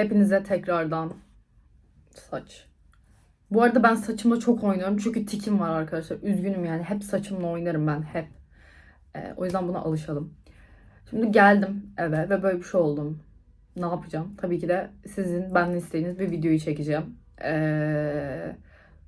Hepinize tekrardan saç. Bu arada ben saçımla çok oynuyorum çünkü tikim var arkadaşlar. Üzgünüm yani hep saçımla oynarım ben hep. Ee, o yüzden buna alışalım. Şimdi geldim eve ve böyle bir şey oldum. Ne yapacağım? Tabii ki de sizin benden istediğiniz bir videoyu çekeceğim. Ee,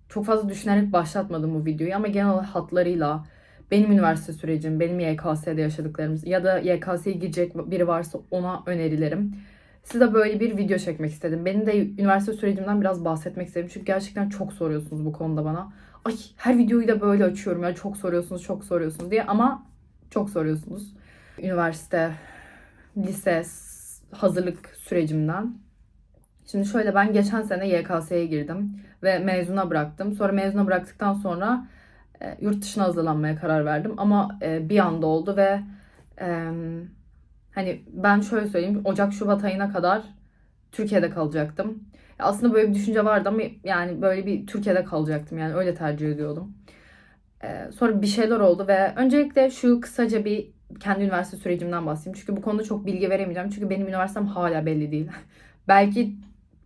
çok fazla düşünerek başlatmadım bu videoyu ama genel hatlarıyla benim üniversite sürecim, benim YKS'de yaşadıklarımız ya da YKS'ye girecek biri varsa ona önerilerim. Size böyle bir video çekmek istedim. Benim de üniversite sürecimden biraz bahsetmek istedim. Çünkü gerçekten çok soruyorsunuz bu konuda bana. Ay her videoyu da böyle açıyorum ya çok soruyorsunuz, çok soruyorsunuz diye ama çok soruyorsunuz. Üniversite, lise, hazırlık sürecimden. Şimdi şöyle ben geçen sene YKS'ye girdim ve mezuna bıraktım. Sonra mezuna bıraktıktan sonra e, yurt dışına hazırlanmaya karar verdim. Ama e, bir anda oldu ve e, hani ben şöyle söyleyeyim Ocak Şubat ayına kadar Türkiye'de kalacaktım. Aslında böyle bir düşünce vardı ama yani böyle bir Türkiye'de kalacaktım yani öyle tercih ediyordum. E, sonra bir şeyler oldu ve öncelikle şu kısaca bir kendi üniversite sürecimden bahsedeyim. Çünkü bu konuda çok bilgi veremeyeceğim. Çünkü benim üniversitem hala belli değil. Belki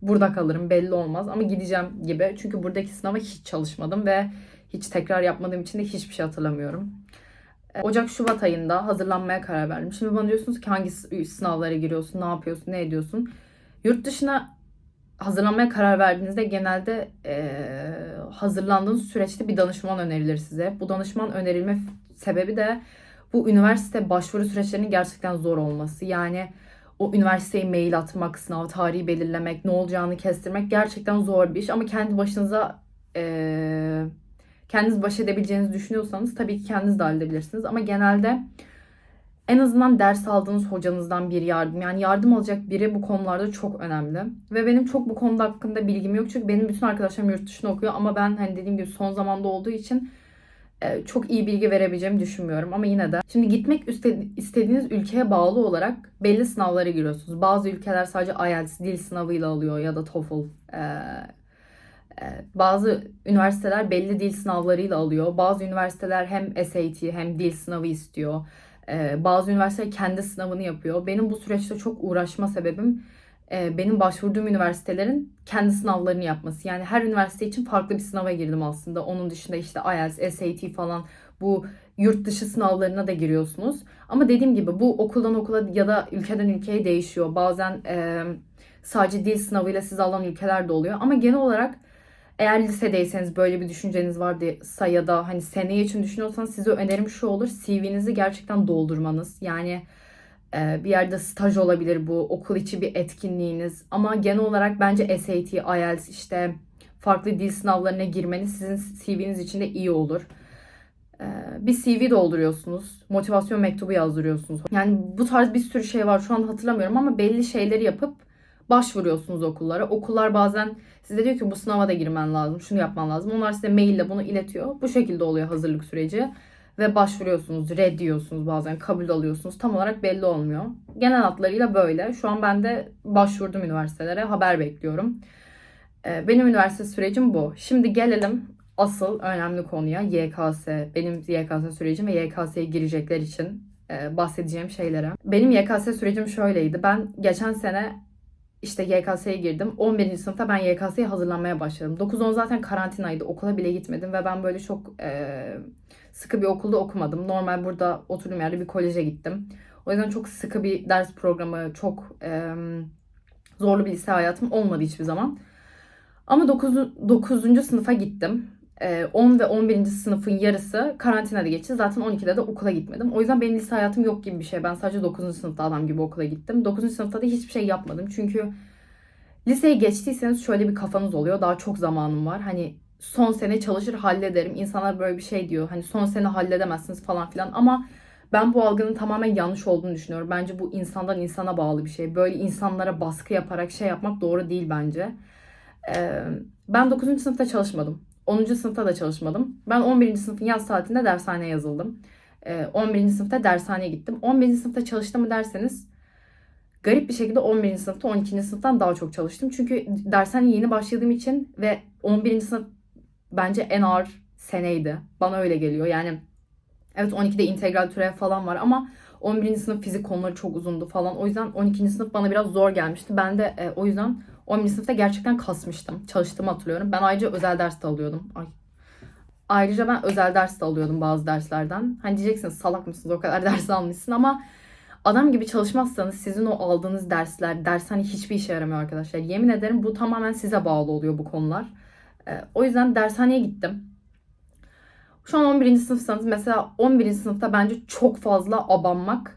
burada kalırım belli olmaz ama gideceğim gibi. Çünkü buradaki sınava hiç çalışmadım ve hiç tekrar yapmadığım için de hiçbir şey hatırlamıyorum. Ocak-Şubat ayında hazırlanmaya karar verdim. Şimdi bana diyorsunuz ki hangi sınavlara giriyorsun, ne yapıyorsun, ne ediyorsun? Yurt dışına hazırlanmaya karar verdiğinizde genelde e, hazırlandığınız süreçte bir danışman önerilir size. Bu danışman önerilme sebebi de bu üniversite başvuru süreçlerinin gerçekten zor olması. Yani o üniversiteye mail atmak, sınav tarihi belirlemek, ne olacağını kestirmek gerçekten zor bir iş. Ama kendi başınıza e, kendiniz baş edebileceğinizi düşünüyorsanız tabii ki kendiniz de halledebilirsiniz. Ama genelde en azından ders aldığınız hocanızdan bir yardım yani yardım alacak biri bu konularda çok önemli. Ve benim çok bu konuda hakkında bilgim yok çünkü benim bütün arkadaşlarım yurt dışında okuyor ama ben hani dediğim gibi son zamanda olduğu için e, çok iyi bilgi verebileceğimi düşünmüyorum ama yine de. Şimdi gitmek istediğiniz ülkeye bağlı olarak belli sınavlara giriyorsunuz. Bazı ülkeler sadece IELTS dil sınavıyla alıyor ya da TOEFL. E, e, bazı üniversiteler belli dil sınavlarıyla alıyor. Bazı üniversiteler hem SAT hem dil sınavı istiyor. Bazı üniversiteler kendi sınavını yapıyor. Benim bu süreçte çok uğraşma sebebim benim başvurduğum üniversitelerin kendi sınavlarını yapması. Yani her üniversite için farklı bir sınava girdim aslında. Onun dışında işte IELTS, SAT falan bu yurt dışı sınavlarına da giriyorsunuz. Ama dediğim gibi bu okuldan okula ya da ülkeden ülkeye değişiyor. Bazen e, sadece dil sınavıyla siz alan ülkeler de oluyor. Ama genel olarak eğer lisedeyseniz böyle bir düşünceniz varsa ya da hani seneye için düşünüyorsanız size önerim şu olur. CV'nizi gerçekten doldurmanız. Yani ee, bir yerde staj olabilir bu, okul içi bir etkinliğiniz. Ama genel olarak bence SAT, IELTS işte farklı dil sınavlarına girmeniz sizin CV'niz için de iyi olur. Ee, bir CV dolduruyorsunuz, motivasyon mektubu yazdırıyorsunuz. Yani bu tarz bir sürü şey var şu an hatırlamıyorum ama belli şeyleri yapıp başvuruyorsunuz okullara. Okullar bazen size diyor ki bu sınava da girmen lazım, şunu yapman lazım. Onlar size maille bunu iletiyor. Bu şekilde oluyor hazırlık süreci ve başvuruyorsunuz, red diyorsunuz bazen, kabul alıyorsunuz. Tam olarak belli olmuyor. Genel hatlarıyla böyle. Şu an ben de başvurdum üniversitelere, haber bekliyorum. Ee, benim üniversite sürecim bu. Şimdi gelelim asıl önemli konuya YKS. Benim YKS sürecim ve YKS'ye girecekler için e, bahsedeceğim şeylere. Benim YKS sürecim şöyleydi. Ben geçen sene işte YKS'ye girdim. 11. sınıfta ben YKS'ye hazırlanmaya başladım. 9-10 zaten karantinaydı. Okula bile gitmedim ve ben böyle çok e, sıkı bir okulda okumadım. Normal burada oturduğum yerde bir koleje gittim. O yüzden çok sıkı bir ders programı, çok e, zorlu bir lise hayatım olmadı hiçbir zaman. Ama 9. 9. sınıfa gittim. 10 ve 11. sınıfın yarısı karantinada geçti. Zaten 12'de de okula gitmedim. O yüzden benim lise hayatım yok gibi bir şey. Ben sadece 9. sınıfta adam gibi okula gittim. 9. sınıfta da hiçbir şey yapmadım. Çünkü liseye geçtiyseniz şöyle bir kafanız oluyor. Daha çok zamanım var. Hani son sene çalışır hallederim. İnsanlar böyle bir şey diyor. Hani son sene halledemezsiniz falan filan. Ama ben bu algının tamamen yanlış olduğunu düşünüyorum. Bence bu insandan insana bağlı bir şey. Böyle insanlara baskı yaparak şey yapmak doğru değil bence. ben 9. sınıfta çalışmadım. 10. sınıfta da çalışmadım. Ben 11. sınıfın yaz tatilinde dershaneye yazıldım. 11. Ee, sınıfta dershaneye gittim. 11. sınıfta çalıştım mı derseniz garip bir şekilde 11. sınıfta 12. sınıftan daha çok çalıştım. Çünkü dershaneye yeni başladığım için ve 11. sınıf bence en ağır seneydi. Bana öyle geliyor. Yani evet 12'de integral türev falan var ama 11. sınıf fizik konuları çok uzundu falan. O yüzden 12. sınıf bana biraz zor gelmişti. Ben de e, o yüzden 11. sınıfta gerçekten kasmıştım. Çalıştığımı hatırlıyorum. Ben ayrıca özel ders de alıyordum. Ay. Ayrıca ben özel ders de alıyordum bazı derslerden. Hani diyeceksiniz salak mısınız o kadar ders almışsın ama adam gibi çalışmazsanız sizin o aldığınız dersler, ders hani hiçbir işe yaramıyor arkadaşlar. Yemin ederim bu tamamen size bağlı oluyor bu konular. Ee, o yüzden dershaneye gittim. Şu an 11. sınıfsanız mesela 11. sınıfta bence çok fazla abanmak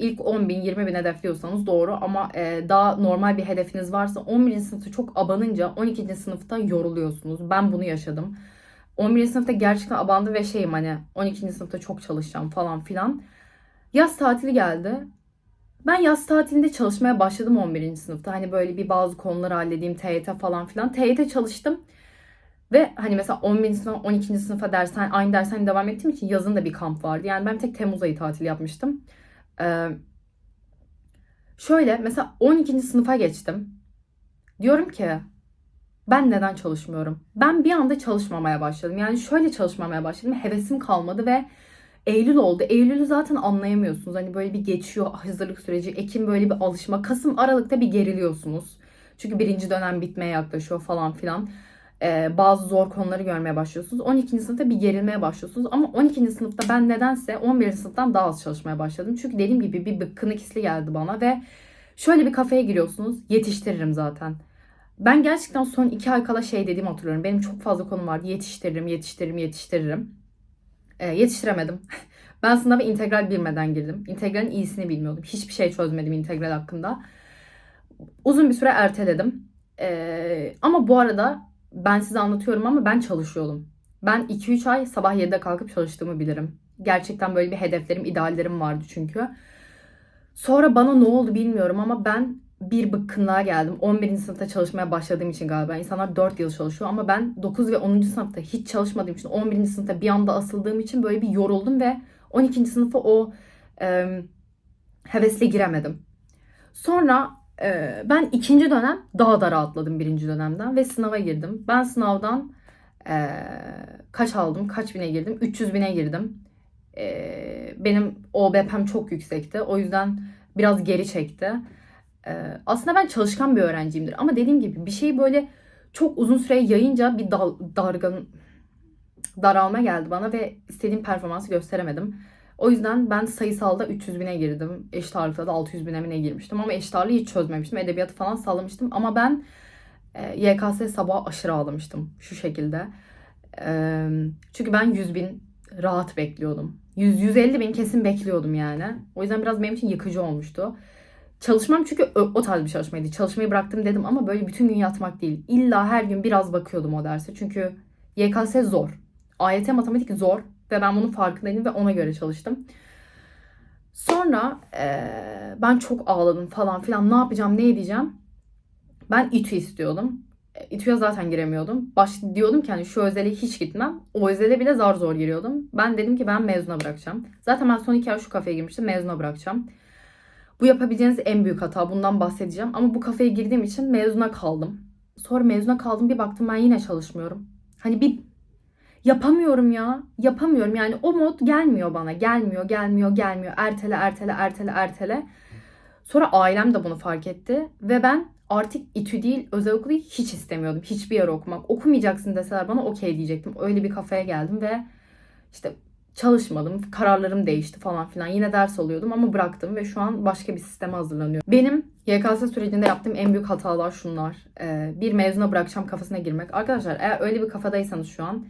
ilk 10 bin 20 bin hedefliyorsanız doğru ama e, daha normal bir hedefiniz varsa 11. sınıfta çok abanınca 12. sınıfta yoruluyorsunuz. Ben bunu yaşadım. 11. sınıfta gerçekten abandı ve şeyim hani 12. sınıfta çok çalışacağım falan filan. Yaz tatili geldi. Ben yaz tatilinde çalışmaya başladım 11. sınıfta. Hani böyle bir bazı konuları halledeyim, TYT falan filan. TYT çalıştım. Ve hani mesela 11. sınıfa 12. sınıfa dersen aynı dersen devam ettiğim için yazın da bir kamp vardı. Yani ben tek Temmuz ayı tatil yapmıştım. Şöyle mesela 12. sınıfa geçtim. Diyorum ki ben neden çalışmıyorum? Ben bir anda çalışmamaya başladım. Yani şöyle çalışmamaya başladım. Hevesim kalmadı ve Eylül oldu. Eylül'ü zaten anlayamıyorsunuz. Hani böyle bir geçiyor hazırlık süreci. Ekim böyle bir alışma. Kasım, Aralık'ta bir geriliyorsunuz. Çünkü birinci dönem bitmeye yaklaşıyor falan filan. Ee, bazı zor konuları görmeye başlıyorsunuz. 12. sınıfta bir gerilmeye başlıyorsunuz. Ama 12. sınıfta ben nedense 11. sınıftan daha az çalışmaya başladım. Çünkü dediğim gibi bir bıkkınlık hissi geldi bana ve şöyle bir kafeye giriyorsunuz. Yetiştiririm zaten. Ben gerçekten son iki ay kala şey dediğimi hatırlıyorum. Benim çok fazla konum vardı. Yetiştiririm, yetiştiririm, yetiştiririm. Ee, yetiştiremedim. ben sınava integral bilmeden girdim. İntegralin iyisini bilmiyordum. Hiçbir şey çözmedim integral hakkında. Uzun bir süre erteledim. Ee, ama bu arada ben size anlatıyorum ama ben çalışıyordum. Ben 2-3 ay sabah 7'de kalkıp çalıştığımı bilirim. Gerçekten böyle bir hedeflerim, ideallerim vardı çünkü. Sonra bana ne oldu bilmiyorum ama ben bir bıkkınlığa geldim. 11. sınıfta çalışmaya başladığım için galiba. İnsanlar 4 yıl çalışıyor ama ben 9 ve 10. sınıfta hiç çalışmadığım için 11. sınıfta bir anda asıldığım için böyle bir yoruldum ve 12. sınıfa o e, hevesle giremedim. Sonra e, ben ikinci dönem daha da rahatladım birinci dönemden ve sınava girdim. Ben sınavdan e, kaç aldım, kaç bine girdim? 300 bine girdim. E, benim OBP'm çok yüksekti. O yüzden biraz geri çekti. Ee, aslında ben çalışkan bir öğrenciyimdir ama dediğim gibi bir şeyi böyle çok uzun süre yayınca bir dal, dargın daralma geldi bana ve istediğim performansı gösteremedim. O yüzden ben sayısalda 300 bine girdim. Eşit ağırlıkta da 600 bine mi ne girmiştim ama eşit ağırlığı hiç çözmemiştim. Edebiyatı falan sallamıştım ama ben e, YKS sabah aşırı ağlamıştım şu şekilde. E, çünkü ben 100 bin rahat bekliyordum. 100, 150 bin kesin bekliyordum yani. O yüzden biraz benim için yıkıcı olmuştu. Çalışmam çünkü o, tarz bir çalışmaydı. Çalışmayı bıraktım dedim ama böyle bütün gün yatmak değil. İlla her gün biraz bakıyordum o derse. Çünkü YKS zor. AYT matematik zor ve ben bunun farkındaydım ve ona göre çalıştım. Sonra e, ben çok ağladım falan filan. Ne yapacağım, ne edeceğim? Ben İTÜ istiyordum. E, İTÜ'ye zaten giremiyordum. Baş diyordum ki hani şu özele hiç gitmem. O özele bile zar zor giriyordum. Ben dedim ki ben mezuna bırakacağım. Zaten ben son iki ay şu kafeye girmiştim. Mezuna bırakacağım. Bu yapabileceğiniz en büyük hata. Bundan bahsedeceğim. Ama bu kafeye girdiğim için mezuna kaldım. Sonra mezuna kaldım bir baktım ben yine çalışmıyorum. Hani bir yapamıyorum ya. Yapamıyorum. Yani o mod gelmiyor bana. Gelmiyor, gelmiyor, gelmiyor. Ertele, ertele, ertele, ertele. Sonra ailem de bunu fark etti. Ve ben artık İTÜ değil, özel okulu hiç istemiyordum. Hiçbir yer okumak. Okumayacaksın deseler bana okey diyecektim. Öyle bir kafaya geldim ve işte çalışmadım. Kararlarım değişti falan filan. Yine ders alıyordum ama bıraktım ve şu an başka bir sisteme hazırlanıyorum. Benim YKS sürecinde yaptığım en büyük hatalar şunlar. Ee, bir mezuna bırakacağım kafasına girmek. Arkadaşlar eğer öyle bir kafadaysanız şu an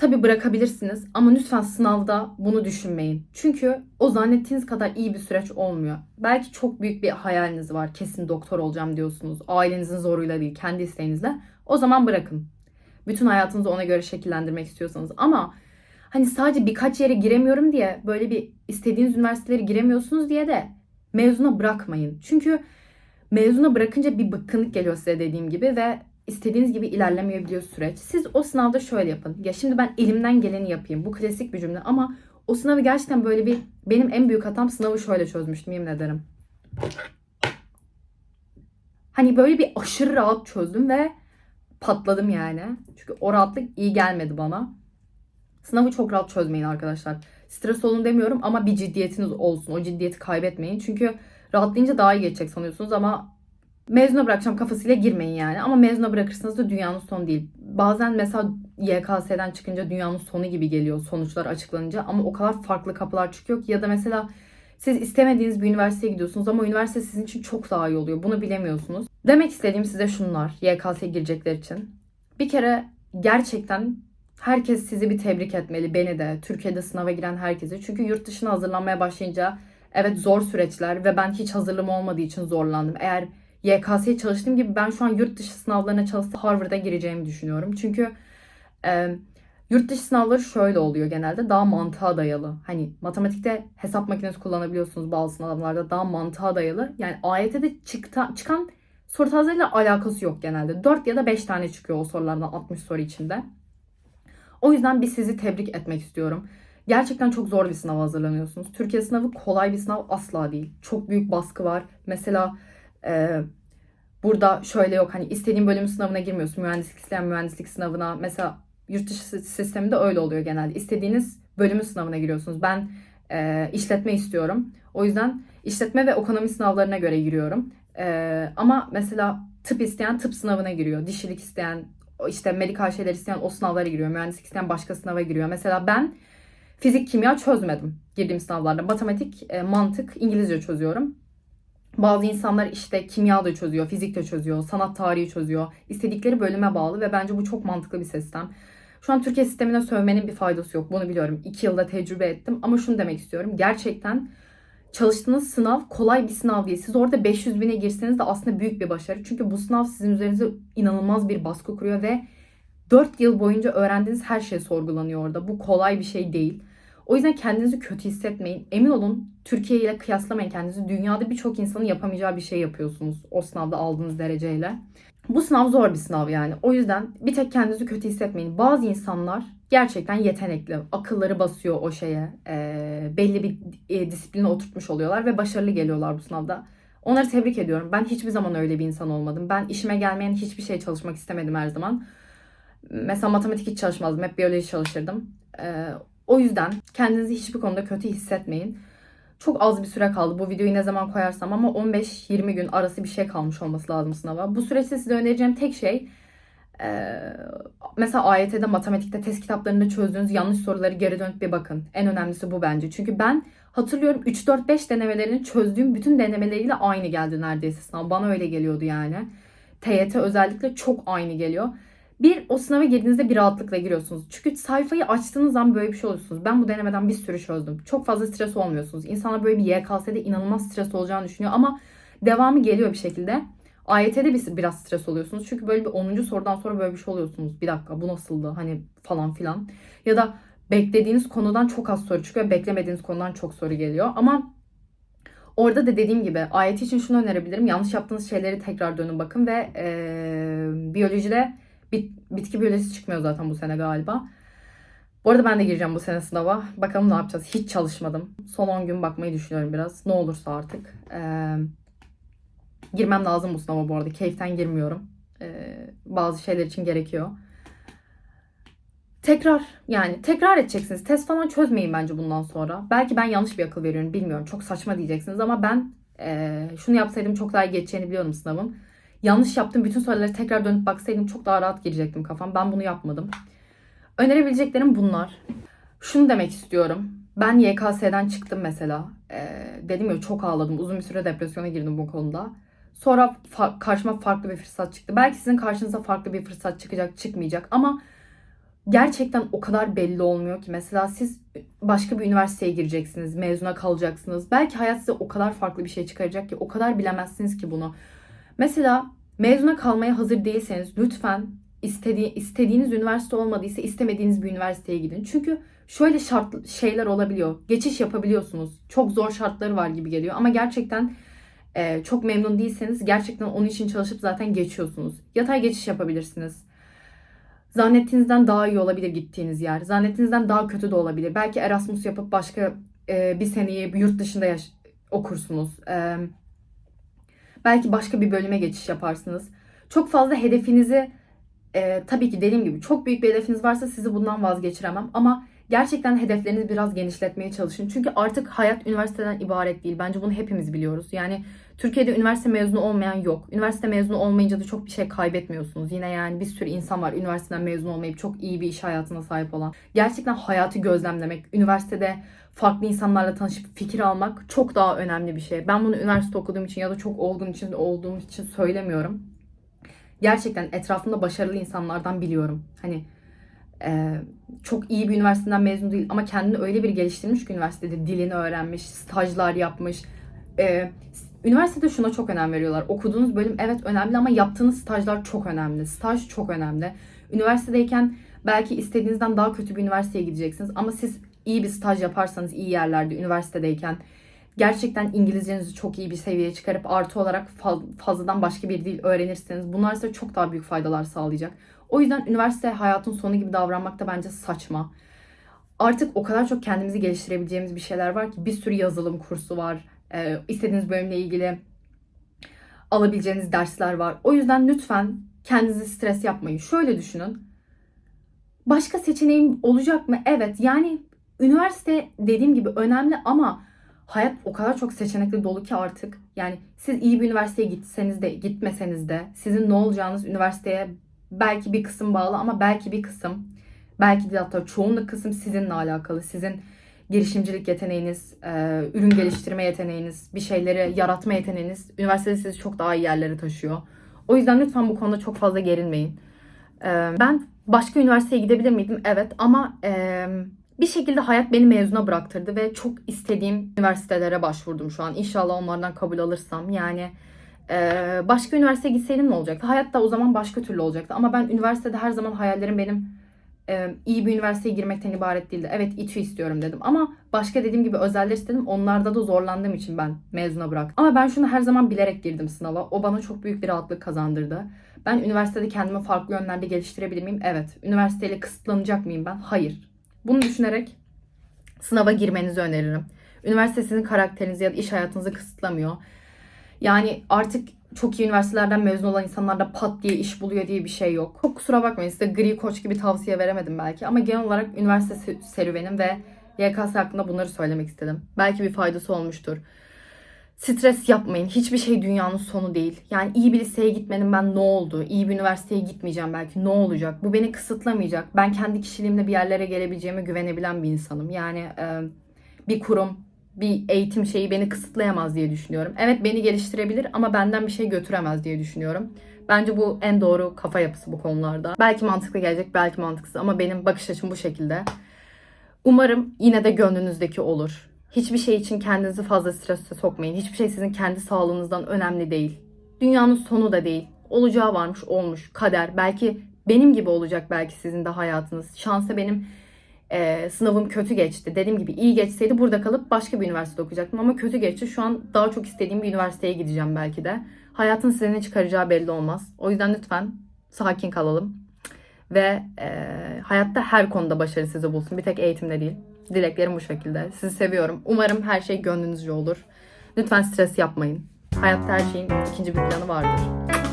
tabi bırakabilirsiniz ama lütfen sınavda bunu düşünmeyin. Çünkü o zannettiğiniz kadar iyi bir süreç olmuyor. Belki çok büyük bir hayaliniz var. Kesin doktor olacağım diyorsunuz. Ailenizin zoruyla değil, kendi isteğinizle. O zaman bırakın. Bütün hayatınızı ona göre şekillendirmek istiyorsanız. Ama hani sadece birkaç yere giremiyorum diye böyle bir istediğiniz üniversiteleri giremiyorsunuz diye de mezuna bırakmayın. Çünkü mezuna bırakınca bir bıkkınlık geliyor size dediğim gibi ve istediğiniz gibi ilerlemeyebiliyor süreç. Siz o sınavda şöyle yapın. Ya şimdi ben elimden geleni yapayım. Bu klasik bir cümle ama o sınavı gerçekten böyle bir benim en büyük hatam sınavı şöyle çözmüştüm yemin ederim. Hani böyle bir aşırı rahat çözdüm ve patladım yani. Çünkü o rahatlık iyi gelmedi bana. Sınavı çok rahat çözmeyin arkadaşlar. Stres olun demiyorum ama bir ciddiyetiniz olsun. O ciddiyeti kaybetmeyin. Çünkü rahatlayınca daha iyi geçecek sanıyorsunuz ama mezuna bırakacağım kafasıyla girmeyin yani. Ama mezuna bırakırsanız da dünyanın sonu değil. Bazen mesela YKS'den çıkınca dünyanın sonu gibi geliyor sonuçlar açıklanınca ama o kadar farklı kapılar çıkıyor ki ya da mesela siz istemediğiniz bir üniversiteye gidiyorsunuz ama üniversite sizin için çok daha iyi oluyor. Bunu bilemiyorsunuz. Demek istediğim size şunlar YKS'ye girecekler için. Bir kere gerçekten herkes sizi bir tebrik etmeli. Beni de, Türkiye'de sınava giren herkesi. Çünkü yurt dışına hazırlanmaya başlayınca evet zor süreçler ve ben hiç hazırlığım olmadığı için zorlandım. Eğer YKS'ye çalıştığım gibi ben şu an yurt dışı sınavlarına çalışsam Harvard'a gireceğimi düşünüyorum. Çünkü e, yurt dışı sınavları şöyle oluyor genelde daha mantığa dayalı. Hani matematikte hesap makinesi kullanabiliyorsunuz bazı sınavlarda daha mantığa dayalı. Yani AYT'de çıkta, çıkan soru tarzıyla alakası yok genelde. 4 ya da 5 tane çıkıyor o sorulardan 60 soru içinde. O yüzden bir sizi tebrik etmek istiyorum. Gerçekten çok zor bir sınava hazırlanıyorsunuz. Türkiye sınavı kolay bir sınav asla değil. Çok büyük baskı var. Mesela e, burada şöyle yok hani istediğin bölüm sınavına girmiyorsun. Mühendislik isteyen mühendislik sınavına. Mesela yurt dışı sisteminde öyle oluyor genelde. İstediğiniz bölümün sınavına giriyorsunuz. Ben e, işletme istiyorum. O yüzden işletme ve ekonomi sınavlarına göre giriyorum. E, ama mesela tıp isteyen tıp sınavına giriyor. Dişilik isteyen işte medikal şeyler isteyen o sınavlara giriyor. Mühendislik isteyen başka sınava giriyor. Mesela ben fizik, kimya çözmedim girdiğim sınavlarda. Matematik, e, mantık, İngilizce çözüyorum. Bazı insanlar işte kimya da çözüyor, fizik de çözüyor, sanat tarihi çözüyor. İstedikleri bölüme bağlı ve bence bu çok mantıklı bir sistem. Şu an Türkiye sistemine sövmenin bir faydası yok. Bunu biliyorum. İki yılda tecrübe ettim. Ama şunu demek istiyorum. Gerçekten çalıştığınız sınav kolay bir sınav değil. Siz orada 500 bine girseniz de aslında büyük bir başarı. Çünkü bu sınav sizin üzerinize inanılmaz bir baskı kuruyor ve 4 yıl boyunca öğrendiğiniz her şey sorgulanıyor orada. Bu kolay bir şey değil. O yüzden kendinizi kötü hissetmeyin. Emin olun Türkiye ile kıyaslamayın kendinizi. Dünyada birçok insanın yapamayacağı bir şey yapıyorsunuz o sınavda aldığınız dereceyle. Bu sınav zor bir sınav yani. O yüzden bir tek kendinizi kötü hissetmeyin. Bazı insanlar gerçekten yetenekli. Akılları basıyor o şeye. E, belli bir e, disipline oturtmuş oluyorlar ve başarılı geliyorlar bu sınavda. Onları tebrik ediyorum. Ben hiçbir zaman öyle bir insan olmadım. Ben işime gelmeyen hiçbir şey çalışmak istemedim her zaman. Mesela matematik hiç çalışmazdım. Hep biyoloji çalışırdım. E, o yüzden kendinizi hiçbir konuda kötü hissetmeyin. Çok az bir süre kaldı bu videoyu ne zaman koyarsam ama 15-20 gün arası bir şey kalmış olması lazım sınava. Bu süreçte size önereceğim tek şey e, mesela AYT'de matematikte test kitaplarında çözdüğünüz yanlış soruları geri dönüp bir bakın. En önemlisi bu bence. Çünkü ben hatırlıyorum 3-4-5 denemelerini çözdüğüm bütün denemeleriyle aynı geldi neredeyse sınav. Bana öyle geliyordu yani. TYT özellikle çok aynı geliyor. Bir, o sınava girdiğinizde bir rahatlıkla giriyorsunuz. Çünkü sayfayı açtığınız zaman böyle bir şey oluyorsunuz. Ben bu denemeden bir sürü çözdüm. Çok fazla stres olmuyorsunuz. İnsanlar böyle bir YKS'de inanılmaz stres olacağını düşünüyor ama devamı geliyor bir şekilde. AYT'de bir, biraz stres oluyorsunuz. Çünkü böyle bir 10. sorudan sonra böyle bir şey oluyorsunuz. Bir dakika bu nasıldı hani falan filan. Ya da beklediğiniz konudan çok az soru çıkıyor. Beklemediğiniz konudan çok soru geliyor. Ama Orada da dediğim gibi AYT için şunu önerebilirim. Yanlış yaptığınız şeyleri tekrar dönün bakın ve ee, biyolojide Bit, bitki biyolojisi çıkmıyor zaten bu sene galiba. Bu arada ben de gireceğim bu sene sınava. Bakalım ne yapacağız. Hiç çalışmadım. Son 10 gün bakmayı düşünüyorum biraz. Ne olursa artık. Ee, girmem lazım bu sınava bu arada. Keyiften girmiyorum. Ee, bazı şeyler için gerekiyor. Tekrar yani tekrar edeceksiniz. Test falan çözmeyin bence bundan sonra. Belki ben yanlış bir akıl veriyorum bilmiyorum. Çok saçma diyeceksiniz ama ben e, şunu yapsaydım çok daha iyi geçeceğini biliyorum sınavın. Yanlış yaptığım bütün soruları tekrar dönüp baksaydım çok daha rahat girecektim kafam. Ben bunu yapmadım. Önerebileceklerim bunlar. Şunu demek istiyorum. Ben YKS'den çıktım mesela. Ee, dedim ya çok ağladım. Uzun bir süre depresyona girdim bu konuda. Sonra fa- karşıma farklı bir fırsat çıktı. Belki sizin karşınıza farklı bir fırsat çıkacak, çıkmayacak ama gerçekten o kadar belli olmuyor ki. Mesela siz başka bir üniversiteye gireceksiniz, mezuna kalacaksınız. Belki hayat size o kadar farklı bir şey çıkaracak ki o kadar bilemezsiniz ki bunu. Mesela mezuna kalmaya hazır değilseniz lütfen istediği, istediğiniz üniversite olmadıysa istemediğiniz bir üniversiteye gidin. Çünkü şöyle şart şeyler olabiliyor. Geçiş yapabiliyorsunuz. Çok zor şartları var gibi geliyor ama gerçekten e, çok memnun değilseniz gerçekten onun için çalışıp zaten geçiyorsunuz. Yatay geçiş yapabilirsiniz. Zannettiğinizden daha iyi olabilir gittiğiniz yer. Zannettiğinizden daha kötü de olabilir. Belki Erasmus yapıp başka e, bir seneyi yurt dışında yaş- okursunuz. E, Belki başka bir bölüme geçiş yaparsınız. Çok fazla hedefinizi e, tabii ki dediğim gibi çok büyük bir hedefiniz varsa sizi bundan vazgeçiremem. Ama Gerçekten hedeflerinizi biraz genişletmeye çalışın. Çünkü artık hayat üniversiteden ibaret değil. Bence bunu hepimiz biliyoruz. Yani Türkiye'de üniversite mezunu olmayan yok. Üniversite mezunu olmayınca da çok bir şey kaybetmiyorsunuz. Yine yani bir sürü insan var üniversiteden mezun olmayıp çok iyi bir iş hayatına sahip olan. Gerçekten hayatı gözlemlemek, üniversitede farklı insanlarla tanışıp fikir almak çok daha önemli bir şey. Ben bunu üniversite okuduğum için ya da çok olgun için olduğum için söylemiyorum. Gerçekten etrafımda başarılı insanlardan biliyorum. Hani e, çok iyi bir üniversiteden mezun değil ama kendini öyle bir geliştirmiş ki üniversitede dilini öğrenmiş, stajlar yapmış. E, üniversitede şuna çok önem veriyorlar. Okuduğunuz bölüm evet önemli ama yaptığınız stajlar çok önemli. Staj çok önemli. Üniversitedeyken belki istediğinizden daha kötü bir üniversiteye gideceksiniz ama siz iyi bir staj yaparsanız iyi yerlerde üniversitedeyken gerçekten İngilizcenizi çok iyi bir seviyeye çıkarıp artı olarak faz- fazladan başka bir dil öğrenirseniz bunlar size çok daha büyük faydalar sağlayacak. O yüzden üniversite hayatın sonu gibi davranmak da bence saçma. Artık o kadar çok kendimizi geliştirebileceğimiz bir şeyler var ki bir sürü yazılım kursu var. Ee, istediğiniz bölümle ilgili alabileceğiniz dersler var. O yüzden lütfen kendinizi stres yapmayın. Şöyle düşünün. Başka seçeneğim olacak mı? Evet. Yani üniversite dediğim gibi önemli ama hayat o kadar çok seçenekli dolu ki artık. Yani siz iyi bir üniversiteye gitseniz de gitmeseniz de sizin ne olacağınız üniversiteye belki bir kısım bağlı ama belki bir kısım belki de hatta çoğunluk kısım sizinle alakalı. Sizin girişimcilik yeteneğiniz, e, ürün geliştirme yeteneğiniz, bir şeyleri yaratma yeteneğiniz üniversitede sizi çok daha iyi yerlere taşıyor. O yüzden lütfen bu konuda çok fazla gerilmeyin. E, ben başka üniversiteye gidebilir miydim? Evet ama e, bir şekilde hayat beni mezuna bıraktırdı ve çok istediğim üniversitelere başvurdum şu an. İnşallah onlardan kabul alırsam. Yani e, başka üniversiteye gitseydim ne olacaktı? Hayat da o zaman başka türlü olacaktı. Ama ben üniversitede her zaman hayallerim benim e, iyi bir üniversiteye girmekten ibaret değildi. Evet İTÜ istiyorum dedim ama başka dediğim gibi özeller istedim. Onlarda da zorlandığım için ben mezuna bıraktım. Ama ben şunu her zaman bilerek girdim sınava. O bana çok büyük bir rahatlık kazandırdı. Ben üniversitede kendimi farklı yönlerde geliştirebilir miyim? Evet. Üniversiteyle kısıtlanacak mıyım ben? Hayır. Bunu düşünerek sınava girmenizi öneririm. Üniversite sizin karakterinizi ya da iş hayatınızı kısıtlamıyor. Yani artık çok iyi üniversitelerden mezun olan insanlar da pat diye iş buluyor diye bir şey yok. Çok kusura bakmayın size gri koç gibi tavsiye veremedim belki ama genel olarak üniversite se- serüvenim ve YKS hakkında bunları söylemek istedim. Belki bir faydası olmuştur. Stres yapmayın. Hiçbir şey dünyanın sonu değil. Yani iyi bir liseye gitmenin ben ne oldu? İyi bir üniversiteye gitmeyeceğim belki. Ne olacak? Bu beni kısıtlamayacak. Ben kendi kişiliğimle bir yerlere gelebileceğime güvenebilen bir insanım. Yani e, bir kurum, bir eğitim şeyi beni kısıtlayamaz diye düşünüyorum. Evet beni geliştirebilir ama benden bir şey götüremez diye düşünüyorum. Bence bu en doğru kafa yapısı bu konularda. Belki mantıklı gelecek, belki mantıksız ama benim bakış açım bu şekilde. Umarım yine de gönlünüzdeki olur. Hiçbir şey için kendinizi fazla strese sokmayın. Hiçbir şey sizin kendi sağlığınızdan önemli değil. Dünyanın sonu da değil. Olacağı varmış, olmuş, kader. Belki benim gibi olacak belki sizin de hayatınız. Şansa benim e, sınavım kötü geçti. Dediğim gibi iyi geçseydi burada kalıp başka bir üniversite okuyacaktım ama kötü geçti. Şu an daha çok istediğim bir üniversiteye gideceğim belki de. Hayatın size ne çıkaracağı belli olmaz. O yüzden lütfen sakin kalalım. Ve e, hayatta her konuda başarı sizi bulsun. Bir tek eğitimde değil. Dileklerim bu şekilde. Sizi seviyorum. Umarım her şey gönlünüzce olur. Lütfen stres yapmayın. Hayatta her şeyin ikinci bir planı vardır.